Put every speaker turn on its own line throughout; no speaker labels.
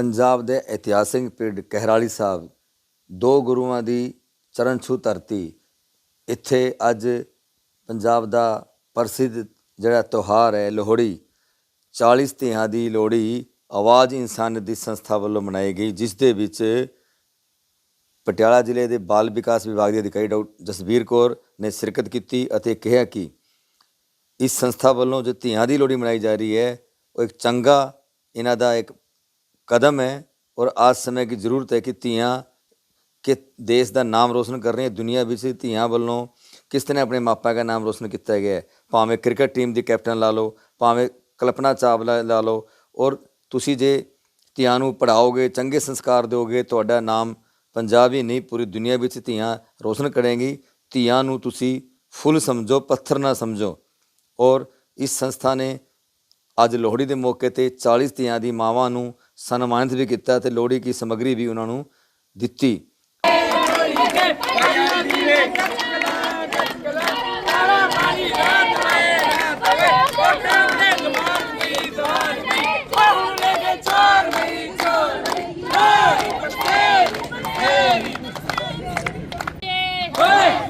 ਪੰਜਾਬ ਦੇ ਇਤਿਹਾਸਿਕ ਪਿੰਡ ਕਹਿਰਾਲੀ ਸਾਹਿਬ, ਦੋ ਗੁਰੂਆਂ ਦੀ ਚਰਨ ਛੂ ਧਰਤੀ, ਇੱਥੇ ਅੱਜ ਪੰਜਾਬ ਦਾ ਪ੍ਰਸਿੱਧ ਜਿਹੜਾ ਤਿਉਹਾਰ ਹੈ ਲੋਹੜੀ 40 ਧੀਆਂ ਦੀ ਲੋਹੜੀ, ਆਵਾਜ਼ ਇਨਸਾਨ ਦੀ ਸੰਸਥਾ ਵੱਲੋਂ ਮਨਾਈ ਗਈ, ਜਿਸ ਦੇ ਵਿੱਚ ਪਟਿਆਲਾ ਜ਼ਿਲ੍ਹੇ ਦੇ ਬਾਲ ਵਿਕਾਸ ਵਿਭਾਗ ਦੇ ਅਧਿਕਾਰੀ ਡਾਕਟਰ ਜਸਬੀਰ ਕੌਰ ਨੇ ਸ਼ਿਰਕਤ ਕੀਤੀ ਅਤੇ ਕਿਹਾ ਕਿ ਇਸ ਸੰਸਥਾ ਵੱਲੋਂ ਜੋ ਧੀਆਂ ਦੀ ਲੋਹੜੀ ਮਨਾਈ ਜਾ ਰਹੀ ਹੈ, ਉਹ ਇੱਕ ਚੰਗਾ, ਇਹਨਾਂ ਦਾ ਇੱਕ ਕਦਮ ਹੈ ਔਰ आज समय की ਜ਼ਰੂਰਤ ਹੈ ਕਿ ਧੀਆਂ ਕਿ ਦੇਸ਼ ਦਾ ਨਾਮ ਰੋਸ਼ਨ ਕਰ ਰਹੀਆਂ ਦੁਨੀਆ ਵਿੱਚ ਧੀਆਂ ਵੱਲੋਂ ਕਿਸ ਤਰ੍ਹਾਂ ਆਪਣੇ ਮਾਪਿਆਂ ਦਾ ਨਾਮ ਰੋਸ਼ਨ ਕੀਤਾ ਗਿਆ ਹੈ ਭਾਵੇਂ ਕ੍ਰਿਕਟ ਟੀਮ ਦੀ ਕੈਪਟਨ ਲਾ ਲਓ ਭਾਵੇਂ ਕਲਪਨਾ ਚਾਵਲਾ ਲਾ ਲਓ ਔਰ ਤੁਸੀਂ ਜੇ ਧੀਆਂ ਨੂੰ ਪੜਾਓਗੇ ਚੰਗੇ ਸੰਸਕਾਰ ਦਿਓਗੇ ਤੁਹਾਡਾ ਨਾਮ ਪੰਜਾਬ ਹੀ ਨਹੀਂ ਪੂਰੀ ਦੁਨੀਆ ਵਿੱਚ ਧੀਆਂ ਰੋਸ਼ਨ ਕਰੇਗੀ ਧੀਆਂ ਨੂੰ ਤੁਸੀਂ ਫੁੱਲ ਸਮਝੋ ਪੱਥਰ ਨਾ ਸਮਝੋ ਔਰ ਇਸ ਸੰਸਥਾ ਨੇ ਅੱਜ ਲੋਹੜੀ ਦੇ ਮੌਕੇ ਤੇ 40 ਧੀਆਂ ਦੀ ਮਾਵਾਂ ਨੂੰ ਸਨਮਾਨਿਤ ਵੀ ਕੀਤਾ ਤੇ ਲੋਹੜੀ ਦੀ ਸਮੱਗਰੀ ਵੀ ਉਹਨਾਂ ਨੂੰ ਦਿੱਤੀ।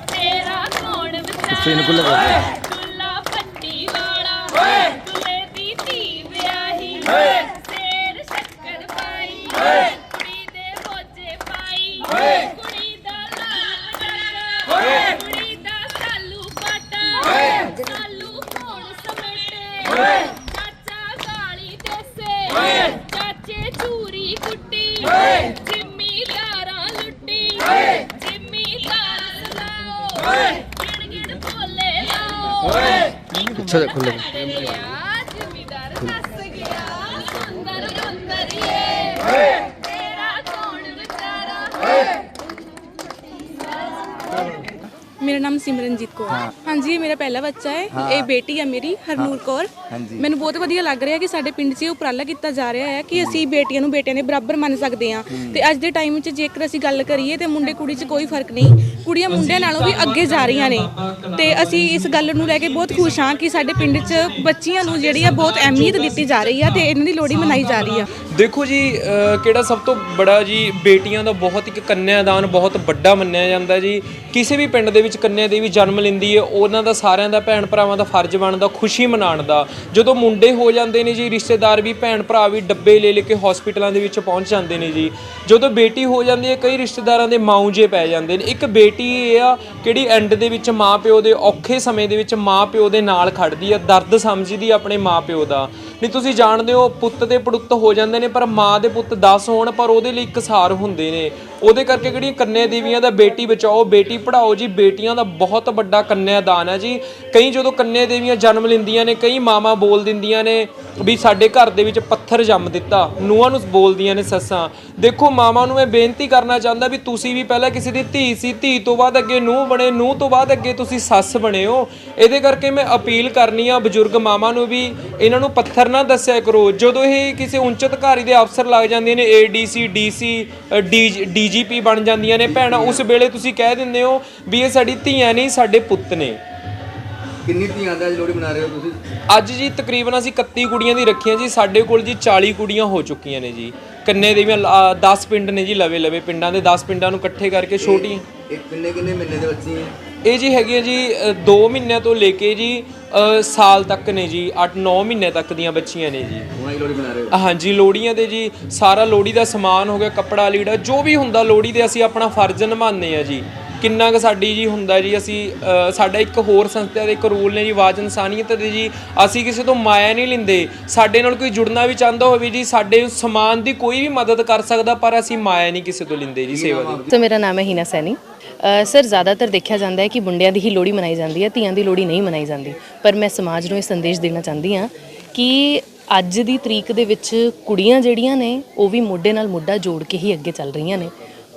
ਤੇਰਾ ਕੌਣ
ਅੱਛਾ।
ਜ਼ਿਮੀਦਾਰ ਹੱਸ ਗਿਆ ਤੇਰਾ ਕੌਣ ਵਿਚਾਰਾ
ਮੇਰਾ ਨਾਮ ਸਿਮਰਨਜੀਤ ਕੌਰ ਹੈ ਹਾਂਜੀ ਇਹ ਮੇਰਾ ਪਹਿਲਾ ਬੱਚਾ ਹੈ ਇਹ ਬੇਟੀ ਹੈ ਮੇਰੀ ਹਰਨੂਰ ਕੌਰ
ਹਾਂਜੀ।
ਮੈਨੂੰ ਬਹੁਤ ਵਧੀਆ ਲੱਗ ਰਿਹਾ ਕਿ ਸਾਡੇ ਪਿੰਡ 'ਚ ਇਹ ਉਪਰਾਲਾ ਕੀਤਾ ਜਾ ਰਿਹਾ ਹੈ ਕਿ ਅਸੀਂ ਬੇਟੀਆਂ ਨੂੰ ਬੇਟਿਆਂ ਦੇ ਬਰਾਬਰ ਮੰਨ ਸਕਦੇ ਹਾਂ ਤੇ ਅੱਜ ਦੇ ਟਾਈਮ 'ਚ ਜੇਕਰ ਅਸੀਂ ਗੱਲ ਕਰੀਏ ਤੇ ਮੁੰਡੇ ਕੁੜੀ 'ਚ ਕੋਈ ਫ਼ਰਕ ਨਹੀਂ। ਕੁੜੀਆਂ ਮੁੰਡਿਆਂ ਨਾਲੋਂ ਵੀ ਅੱਗੇ ਜਾ ਰਹੀਆਂ ਨੇ। ਤੇ ਅਸੀਂ ਇਸ ਗੱਲ ਨੂੰ ਲੈ ਕੇ ਬਹੁਤ ਖੁਸ਼ ਹਾਂ ਕਿ ਸਾਡੇ ਪਿੰਡ 'ਚ ਬੱਚੀਆਂ ਨੂੰ ਜਿਹੜੀ ਆ ਬਹੁਤ ਅਹਿਮੀਅਤ ਦਿੱਤੀ ਜਾ ਰਹੀ ਆ ਤੇ ਇਹਨਾਂ ਦੀ ਲੋਹੜੀ ਮਨਾਈ ਜਾ ਰਹੀ ਆ।
ਦੇਖੋ ਜੀ ਕਿਹੜਾ ਸਭ ਤੋਂ ਬੜਾ ਜੀ, ਬੇਟੀਆਂ ਦਾ ਬਹੁਤ ਇੱਕ ਕੰਨਿਆਦਾਨ ਬਹੁਤ ਵੱਡਾ ਮੰਨਿਆ ਜਾਂਦਾ ਜੀ। ਕਿਸੇ ਵੀ ਪਿੰਡ ਦੇ ਵਿੱਚ ਕੰਨਿਆ ਦੇਵੀ ਜਨਮ ਲੈਂਦੀ ਹੈ ਉਹਨਾਂ ਦਾ ਸਾਰਿਆਂ ਦਾ, ਭੈਣ ਭਰਾਵਾਂ ਦਾ ਫਰਜ਼ ਬਣਦਾ ਖੁਸ਼ੀ ਮਨਾਉਣ ਦਾ। ਜਦੋਂ ਮੁੰਡੇ ਹੋ ਜਾਂਦੇ ਨੇ ਜੀ, ਰਿਸ਼ਤੇਦਾਰ ਵੀ, ਭੈਣ ਭਰਾ ਵੀ ਡੱਬੇ ਲੈ ਲੈ ਕੇ ਹਸਪੀਟਲਾਂ ਦੇ ਵਿੱਚ ਪਹੁੰਚ ਜਾਂਦੇ ਨੇ ਜੀ। ਜਦੋਂ ਬੇਟੀ ਹੋ ਜਾਂਦੀ ਹੈ ਕਈ ਰਿਸ਼ਤੇਦਾਰਾਂ ਦੇ ਮਾਊ ਜੇ ਪੈ ਜਾਂਦੇ ਨੇ। ਇੱਕ ਬੇਟੀ ਇਹ ਆ, ਕਿਹੜੀ ਐਂਡ ਦੇ ਵਿੱਚ ਮਾਂ ਪਿਓ ਦੇ ਔਖੇ ਸਮੇਂ ਦੇ ਵਿੱਚ ਮਾਂ ਪਿਓ ਦੇ ਨਾਲ ਖੜਦੀ ਆ, ਦਰਦ ਸਮਝਦੀ ਆਪਣੇ ਮਾਂ ਪਿਓ ਦਾ। ਨਹੀਂ, ਤੁਸੀਂ ਜਾਣਦੇ ਹੋ, ਪੁੱਤ ਦੇ ਪੜੁੱਤ ਹੋ ਜਾਂਦੇ ਨੇ, ਪਰ ਮਾਂ ਦੇ ਪੁੱਤ 10 ਹੋਣ, ਪਰ ਉਹਦੇ ਲਈ ਇੱਕ ਹੁੰਦੇ ਨੇ। ਉਹਦੇ ਕਰਕੇ ਕਿਹੜੀਆਂ ਕੰਨਿਆ ਦੇਵੀਆਂ ਦਾ ਬੇਟੀ ਬਚਾਓ, ਬੇਟੀ ਪੜਾਓ ਜੀ, ਬੇਟੀਆਂ ਦਾ ਬਹੁਤ ਵੱਡਾ ਕੰਨਿਆ ਦਾਨ ਹੈ ਜੀ। ਕਈ ਜਦੋਂ ਕੰਨਿਆ ਦੇਵੀਆਂ ਜਨਮ ਲੈਂਦੀਆਂ ਨੇ, ਕਈ ਮਾਵਾਂ ਬੋਲ ਦਿੰਦੀਆਂ ਨੇ ਵੀ ਸਾਡੇ ਘਰ ਦੇ ਵਿੱਚ ਪੱਥਰ ਜੰਮ ਦਿੱਤਾ। ਨੂੰਹਾਂ ਨੂੰ ਬੋਲਦੀਆਂ ਨੇ ਸੱਸਾਂ, ਦੇਖੋ, ਮਾਵਾਂ ਨੂੰ ਮੈਂ ਬੇਨਤੀ ਕਰਨਾ ਚਾਹੁੰਦਾ ਵੀ ਤੁਸੀਂ ਵੀ ਪਹਿਲਾਂ ਕਿਸੇ ਦੀ ਧੀ ਸੀ, ਧੀ ਤੋਂ ਬਾਅਦ ਅੱਗੇ ਨੂੰਹ ਬਣੇ, ਨੂੰਹ ਤੋਂ ਬਾਅਦ ਅੱਗੇ ਤੁਸੀਂ ਸੱਸ ਬਣੇ ਹੋ। ਇਹਦੇ ਕਰਕੇ ਮੈਂ ਅਪੀਲ ਕਰਨੀ ਆ ਬਜ਼ੁਰਗ ਮਾਵਾਂ ਨੂੰ ਵੀ ਇਹਨਾਂ ਨੂੰ ਪੱਥਰ ਨਾ ਦੱਸਿਆ ਕਰੋ। ਜਦੋਂ ਇਹ ਕਿਸੇ ਉੱਚ ਅਧਿਕਾਰੀ ਦੇ ਅਫਸਰ ਲੱਗ ਜਾਂਦੇ ਨੇ ਏਡੀਸੀ ਡੀਸੀ ਡੀਜੀਪੀ ਬਣ ਜਾਂਦੀਆਂ ਨੇ, ਭੈਣਾਂ, ਉਸ ਵੇਲੇ ਤੁਸੀਂ ਕਹਿ ਦਿੰਦੇ ਹੋ ਵੀ ਇਹ ਸਾਡੀ ਧੀਆਂ ਨਹੀਂ, ਸਾਡੇ ਪੁੱਤ ਨੇ।
ਕਿੰਨੀ ਧੀਆਂ ਦਾ ਲੋਹੜੀ ਮਨਾ ਰਹੇ ਹੋ ਤੁਸੀਂ?
ਅੱਜ ਜੀ ਤਕਰੀਬਨ ਅਸੀਂ 31 ਕੁੜੀਆਂ ਦੀ ਰੱਖੀਆਂ ਜੀ ਸਾਡੇ ਕੋਲ ਜੀ 40 ਕੁੜੀਆਂ ਹੋ ਚੁੱਕੀਆਂ ਨੇ ਜੀ। ਕੰਨੇ ਦੇਵੀਆਂ 10 ਪਿੰਡ ਨੇ ਜੀ ਲਵੇ ਲਵੇ ਪਿੰਡਾਂ ਦੇ 10 ਪਿੰਡਾਂ ਨੂੰ ਇਕੱਠੇ ਕਰਕੇ ਛੋਟੀ
ਇਹ ਕਿੰਨੇ ਕਿੰਨੇ ਮਹੀਨੇ ਦੇ ਬੱਚੇ ਹੈ
ਇਹ ਜੀ ਹੈਗੀਆਂ ਜੀ 2 ਮਹੀਨਿਆਂ ਤੋਂ ਲੈ ਕੇ ਜੀ ਅ, ਸਾਲ ਤੱਕ ਨੇ ਜੀ 8-9 ਮਹੀਨੇ ਤੱਕ ਦੀਆਂ ਬੱਚੀਆਂ ਨੇ ਜੀ।
ਹੁਣ ਇਹ ਲੋਹੜੀ ਮਨਾ ਰਹੇ ਹੋ?
ਹਾਂਜੀ ਲੋੜੀਆਂ ਦੇ ਜੀ ਸਾਰਾ ਲੋੜੀ ਦਾ ਸਮਾਨ ਹੋ ਗਿਆ ਕੱਪੜਾ ਲੀੜਾ ਜੋ ਵੀ ਹੁੰਦਾ ਲੋੜੀ ਦੇ ਅਸੀਂ ਆਪਣਾ ਫਰਜ਼ ਨਿਭਾਉਂਦੇ ਆ ਜੀ। ਕਿੰਨਾ ਕੁ ਸਾਡੀ ਜੀ ਹੁੰਦਾ ਜੀ, ਅਸੀਂ ਸਾਡਾ ਇੱਕ ਹੋਰ ਸੰਸਥਾ ਦੇ ਇੱਕ ਰੂਲ ਨੇ ਜੀ ਆਵਾਜ਼ ਇਨਸਾਨੀਅਤ ਦੇ ਜੀ, ਅਸੀਂ ਕਿਸੇ ਤੋਂ ਮਾਇਆ ਨਹੀਂ ਲੈਂਦੇ। ਸਾਡੇ ਨਾਲ ਕੋਈ ਜੁੜਨਾ ਵੀ ਚਾਹੁੰਦਾ ਹੋਵੇ ਜੀ, ਸਾਡੇ ਸਮਾਨ ਦੀ ਕੋਈ ਵੀ ਮਦਦ ਕਰ ਸਕਦਾ, ਪਰ ਅਸੀਂ ਮਾਇਆ ਨਹੀਂ ਕਿਸੇ ਤੋਂ ਲੈਂਦੇ ਜੀ, ਸੇਵਾ ਦੀ
ਸੋ ਮੇਰਾ ਨਾਮ ਹੈ ਹੀਨਾ ਸੈਣੀ। ਸਰ, ਜ਼ਿਆਦਾਤਰ ਦੇਖਿਆ ਜਾਂਦਾ ਹੈ ਕਿ ਮੁੰਡਿਆਂ ਦੀ ਹੀ ਲੋਹੜੀ ਮਨਾਈ ਜਾਂਦੀ ਹੈ, ਧੀਆਂ ਦੀ ਲੋਹੜੀ ਨਹੀਂ ਮਨਾਈ ਜਾਂਦੀ। ਪਰ ਮੈਂ ਸਮਾਜ ਨੂੰ ਇਹ ਸੰਦੇਸ਼ ਦੇਣਾ ਚਾਹੁੰਦੀ ਹਾਂ ਕਿ ਅੱਜ ਦੀ ਤਰੀਕ ਦੇ ਵਿੱਚ ਕੁੜੀਆਂ ਜਿਹੜੀਆਂ ਨੇ, ਉਹ ਵੀ ਮੋਢੇ ਨਾਲ ਮੋਢਾ ਜੋੜ ਕੇ ਹੀ ਅੱਗੇ ਚੱਲ ਰਹੀਆਂ ਨੇ।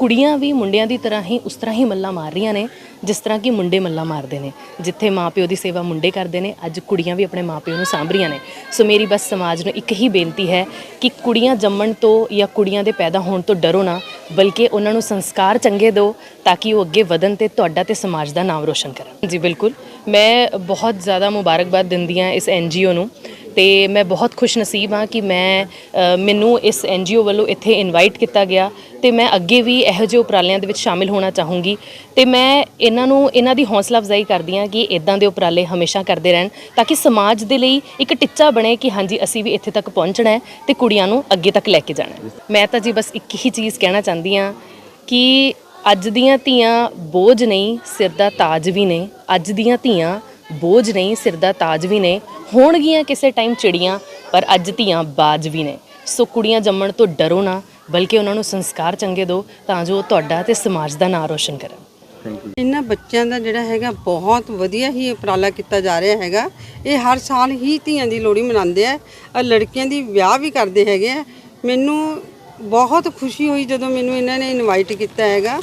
ਕੁੜੀਆਂ ਵੀ ਮੁੰਡਿਆਂ ਦੀ ਤਰ੍ਹਾਂ ਹੀ ਉਸ ਤਰ੍ਹਾਂ ਹੀ ਮੱਲਾ ਮਾਰ ਰਹੀਆਂ ਨੇ, ਜਿਸ ਤਰ੍ਹਾਂ ਕਿ ਮੁੰਡੇ ਮੱਲਾ ਮਾਰਦੇ ਨੇ। ਜਿੱਥੇ ਮਾਪਿਓ ਦੀ ਸੇਵਾ ਮੁੰਡੇ ਕਰਦੇ ਨੇ, ਅੱਜ ਕੁੜੀਆਂ ਵੀ ਆਪਣੇ ਮਾਪਿਓ ਨੂੰ ਸਾਂਭ ਰਹੀਆਂ ਨੇ। ਸੋ ਮੇਰੀ ਬਸ ਸਮਾਜ ਨੂੰ ਇੱਕ ਹੀ ਬੇਨਤੀ ਹੈ ਕਿ ਕੁੜੀਆਂ ਜੰਮਣ ਤੋਂ ਜਾਂ ਕੁੜੀਆਂ ਦੇ ਪੈਦਾ ਹੋਣ ਤੋਂ ਡਰੋ ਨਾ, ਬਲਕਿ ਉਹਨਾਂ ਨੂੰ ਸੰਸਕਾਰ ਚੰਗੇ ਦਿਓ, ਤਾਂ ਕਿ ਉਹ ਅੱਗੇ ਵਧਣ ਤੇ ਤੁਹਾਡਾ ਤੇ ਸਮਾਜ ਦਾ ਨਾਮ ਰੋਸ਼ਨ ਕਰਨ। ਜੀ, ਬਿਲਕੁਲ। ਮੈਂ ਬਹੁਤ ਜ਼ਿਆਦਾ ਮੁਬਾਰਕਬਾਦ ਦਿੰਦੀ ਹਾਂ ਇਸ ਐਨਜੀਓ ਨੂੰ ਤੇ ਮੈਂ ਬਹੁਤ ਖੁਸ਼ ਨਸੀਬ ਹਾਂ ਕਿ ਮੈਂ ਮੈਨੂੰ ਇਸ ਐਨਜੀਓ ਵੱਲੋਂ ਇੱਥੇ ਇਨਵਾਈਟ ਕੀਤਾ ਗਿਆ ਤੇ ਮੈਂ ਅੱਗੇ ਵੀ ਇਹੋ ਜਿਹੇ ਉਪਰਾਲਿਆਂ ਦੇ ਵਿੱਚ ਸ਼ਾਮਿਲ ਹੋਣਾ ਚਾਹੂੰਗੀ ਤੇ ਮੈਂ ਇਹਨਾਂ ਨੂੰ, ਇਹਨਾਂ ਦੀ ਹੌਸਲਾ ਅਫਜ਼ਾਈ ਕਰਦੀ ਹਾਂ ਕਿ ਇਦਾਂ ਦੇ ਉਪਰਾਲੇ ਹਮੇਸ਼ਾ ਕਰਦੇ ਰਹਿਣ ਤਾਂ ਕਿ ਸਮਾਜ ਦੇ ਲਈ ਇੱਕ ਟਿੱਚਾ ਬਣੇ ਕਿ ਹਾਂਜੀ, ਅਸੀਂ ਵੀ ਇੱਥੇ ਤੱਕ ਪਹੁੰਚਣਾ ਹੈ ਤੇ ਕੁੜੀਆਂ ਨੂੰ ਅੱਗੇ ਤੱਕ ਲੈ ਕੇ ਜਾਣਾ ਮੈਂ ਤਾਂ ਜੀ ਬਸ ਇੱਕ ਹੀ ਚੀਜ਼ ਕਹਿਣਾ ਚਾਹੁੰਦੀ ਹਾਂ ਕਿ ਅੱਜ ਦੀਆਂ ਧੀਆਂ ਬੋਝ ਨਹੀਂ ਸਿਰ ਦਾ ਤਾਜ ਵੀ ਨੇ ਅੱਜ ਦੀਆਂ ਧੀਆਂ ਬੋਝ ਨਹੀਂ ਸਿਰ ਦਾ ਤਾਜ ਵੀ ਨੇ ਹੋਣਗੀਆਂ ਕਿਸੇ ਟਾਈਮ ਚਿੜੀਆਂ ਪਰ ਅੱਜ ਧੀਆਂ ਬਾਜ ਵੀ ਨੇ। ਸੋ ਕੁੜੀਆਂ ਜੰਮਣ ਤੋਂ ਡਰੋ ਨਾ ਬਲਕਿ ਉਹਨਾਂ ਨੂੰ ਸੰਸਕਾਰ ਚੰਗੇ ਦਿਓ ਤਾਂ ਜੋ ਉਹ ਤੁਹਾਡਾ ਤੇ ਸਮਾਜ ਦਾ ਨਾਂ ਰੋਸ਼ਨ ਕਰਨ।
ਇਹਨਾਂ ਬੱਚਿਆਂ ਦਾ ਜਿਹੜਾ ਹੈਗਾ ਬਹੁਤ ਵਧੀਆ ਹੀ ਉਪਰਾਲਾ ਕੀਤਾ ਜਾ ਰਿਹਾ ਹੈਗਾ। ਇਹ ਹਰ ਸਾਲ ਹੀ ਧੀਆਂ ਦੀ ਲੋਹੜੀ ਮਨਾਉਂਦੇ ਆ। ਔਰ ਲੜਕੀਆਂ ਦੀ ਵਿਆਹ ਵੀ ਕਰਦੇ ਹੈਗੇ ਆ। ਮੈਨੂੰ ਬਹੁਤ ਖੁਸ਼ੀ ਹੋਈ ਜਦੋਂ ਮੈਨੂੰ ਇਹਨਾਂ ਨੇ ਇਨਵਾਈਟ ਕੀਤਾ ਹੈਗਾ।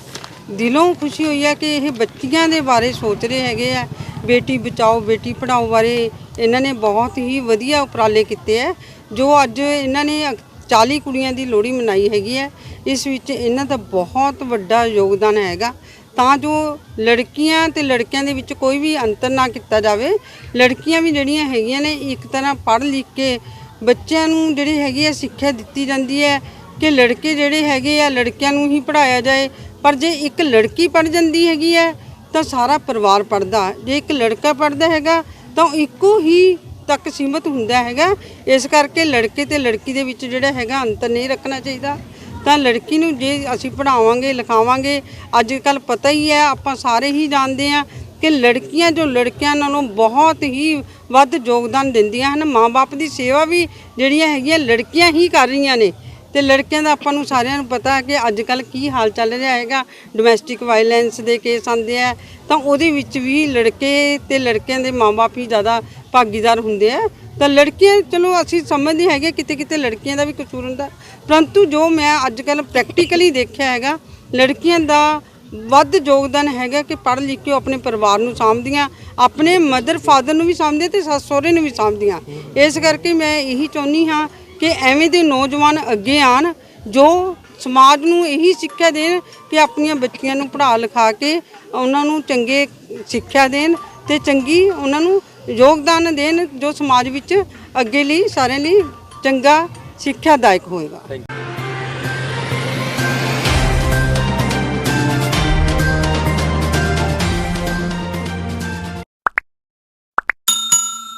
ਦਿਲੋਂ ਖੁਸ਼ੀ ਹੋਈ ਹੈ ਕਿ ਇਹ ਬੱਚੀਆਂ ਦੇ ਬਾਰੇ ਸੋਚ ਰਹੇ ਹੈਗੇ ਆ। ਬੇਟੀ ਬਚਾਓ, ਬੇਟੀ ਪੜਾਓ ਬਾਰੇ ਇਹਨਾਂ ਨੇ ਬਹੁਤ ਹੀ ਵਧੀਆ ਉਪਰਾਲੇ ਕੀਤੇ ਹੈ ਜੋ ਅੱਜ ਇਹਨਾਂ ਨੇ 40 ਕੁੜੀਆਂ ਦੀ ਲੋਹੜੀ ਮਨਾਈ ਹੈਗੀ ਹੈ ਇਸ ਵਿੱਚ ਇਹਨਾਂ ਦਾ ਬਹੁਤ ਵੱਡਾ ਯੋਗਦਾਨ ਹੈਗਾ। ਤਾਂ ਜੋ ਲੜਕੀਆਂ ਤੇ ਲੜਕਿਆਂ ਦੇ ਵਿੱਚ ਕੋਈ ਵੀ ਅੰਤਰ ਨਾ ਕੀਤਾ ਜਾਵੇ, ਲੜਕੀਆਂ ਵੀ ਜਿਹੜੀਆਂ ਹੈਗੀਆਂ ਨੇ ਇੱਕ ਤਰ੍ਹਾਂ ਪੜ੍ਹ ਲਿਖ ਕੇ ਬੱਚਿਆਂ ਨੂੰ ਜਿਹੜੀ ਹੈਗੀ ਹੈ ਸਿੱਖਿਆ ਦਿੱਤੀ ਜਾਂਦੀ ਹੈ। ਕਿ ਲੜਕੇ ਜਿਹੜੇ ਹੈਗੇ ਆ, ਲੜਕਿਆਂ ਨੂੰ ਹੀ ਪੜਾਇਆ ਜਾਏ। ਪਰ ਜੇ ਇੱਕ ਲੜਕੀ ਪੜ ਜਾਂਦੀ ਹੈਗੀ ਹੈ ਤਾਂ ਸਾਰਾ ਪਰਿਵਾਰ ਪੜਦਾ ਜੇ ਇੱਕ ਲੜਕਾ ਪੜਦਾ ਹੈਗਾ, ਤਾਂ ਉਹ ਇੱਕੋ ਹੀ ਤੱਕ ਸੀਮਤ ਹੁੰਦਾ ਹੈਗਾ। ਇਸ ਕਰਕੇ ਲੜਕੇ ਤੇ ਲੜਕੀ ਦੇ ਵਿੱਚ ਜਿਹੜਾ ਹੈਗਾ ਅੰਤਰ ਨਹੀਂ ਰੱਖਣਾ ਚਾਹੀਦਾ। ਤਾਂ ਲੜਕੀ ਨੂੰ ਜੇ ਅਸੀਂ ਪੜਾਵਾਂਗੇ ਲਿਖਾਵਾਂਗੇ ਅੱਜ ਕੱਲ ਪਤਾ ਹੀ ਹੈ, ਆਪਾਂ ਸਾਰੇ ਹੀ ਜਾਣਦੇ ਆ ਕਿ ਲੜਕੀਆਂ ਜੋ ਲੜਕਿਆਂ ਨਾਲੋਂ ਬਹੁਤ ਹੀ ਵੱਧ ਯੋਗਦਾਨ ਦਿੰਦੀਆਂ ਹਨ। ਮਾਂ-ਬਾਪ ਦੀ ਸੇਵਾ ਵੀ ਜਿਹੜੀਆਂ ਹੈਗੀਆਂ ਲੜਕੀਆਂ ਹੀ ਕਰ ਰਹੀਆਂ ਨੇ। ਤੇ ਲੜਕਿਆਂ ਦਾ ਆਪਾਂ ਨੂੰ ਸਾਰਿਆਂ ਨੂੰ ਪਤਾ ਕਿ ਅੱਜ ਕੱਲ ਕੀ ਹਾਲ ਚੱਲ ਰਿਹਾ ਹੈਗਾ। ਡੋਮੈਸਟਿਕ ਵਾਇਲੈਂਸ ਦੇ ਕੇਸ ਆਉਂਦੇ ਆ। ਤਾਂ ਉਹਦੇ ਵਿੱਚ ਵੀ ਲੜਕੇ ਤੇ ਲੜਕਿਆਂ ਦੇ ਮਾਂ-ਬਾਪ ਹੀ ਜ਼ਿਆਦਾ ਭਾਗੀਦਾਰ ਹੁੰਦੇ ਆ। ਤਾਂ ਲੜਕੀਆਂ, ਚਲੋ ਅਸੀਂ ਸਮਝਦੇ ਹੈਗੇ ਕਿਤੇ ਕਿਤੇ ਲੜਕੀਆਂ ਦਾ ਵੀ ਕਸੂਰ ਹੁੰਦਾ। ਪਰੰਤੂ ਜੋ ਮੈਂ ਅੱਜ ਕੱਲ ਪ੍ਰੈਕਟੀਕਲੀ ਦੇਖਿਆ ਹੈਗਾ, ਲੜਕੀਆਂ ਦਾ ਵੱਧ ਯੋਗਦਾਨ ਹੈਗਾ ਕਿ ਪੜ੍ਹ ਲਿਖ ਕੇ ਉਹ ਆਪਣੇ ਪਰਿਵਾਰ ਨੂੰ ਸਾਂਭਦੀਆਂ, ਆਪਣੇ ਮਦਰ ਫਾਦਰ ਨੂੰ ਵੀ ਸਾਂਭਦੇ ਤੇ ਸੱਸ ਸਹੁਰੇ ਨੂੰ ਵੀ ਸਾਂਭਦੀਆਂ। ਇਸ ਕਰਕੇ ਮੈਂ ਇਹੀ ਚਾਹੁੰਦੀ ਹਾਂ ਕਿ ਐਵੇਂ ਦੇ ਨੌਜਵਾਨ ਅੱਗੇ ਆਣ, ਜੋ ਸਮਾਜ ਨੂੰ ਇਹੀ ਸਿੱਖਿਆ ਦੇਣ ਕਿ ਆਪਣੀਆਂ ਬੱਚੀਆਂ ਨੂੰ ਪੜ੍ਹਾ ਲਿਖਾ ਕੇ ਉਹਨਾਂ ਨੂੰ ਚੰਗੇ ਸਿੱਖਿਆ ਦੇਣ ਤੇ ਚੰਗੀ ਉਹਨਾਂ ਨੂੰ ਯੋਗਦਾਨ ਦੇਣ, ਜੋ ਸਮਾਜ ਵਿੱਚ ਅੱਗੇ ਲਈ, ਸਾਰਿਆਂ ਲਈ ਚੰਗਾ ਸਿੱਖਿਆਦਾਇਕ ਹੋਏਗਾ।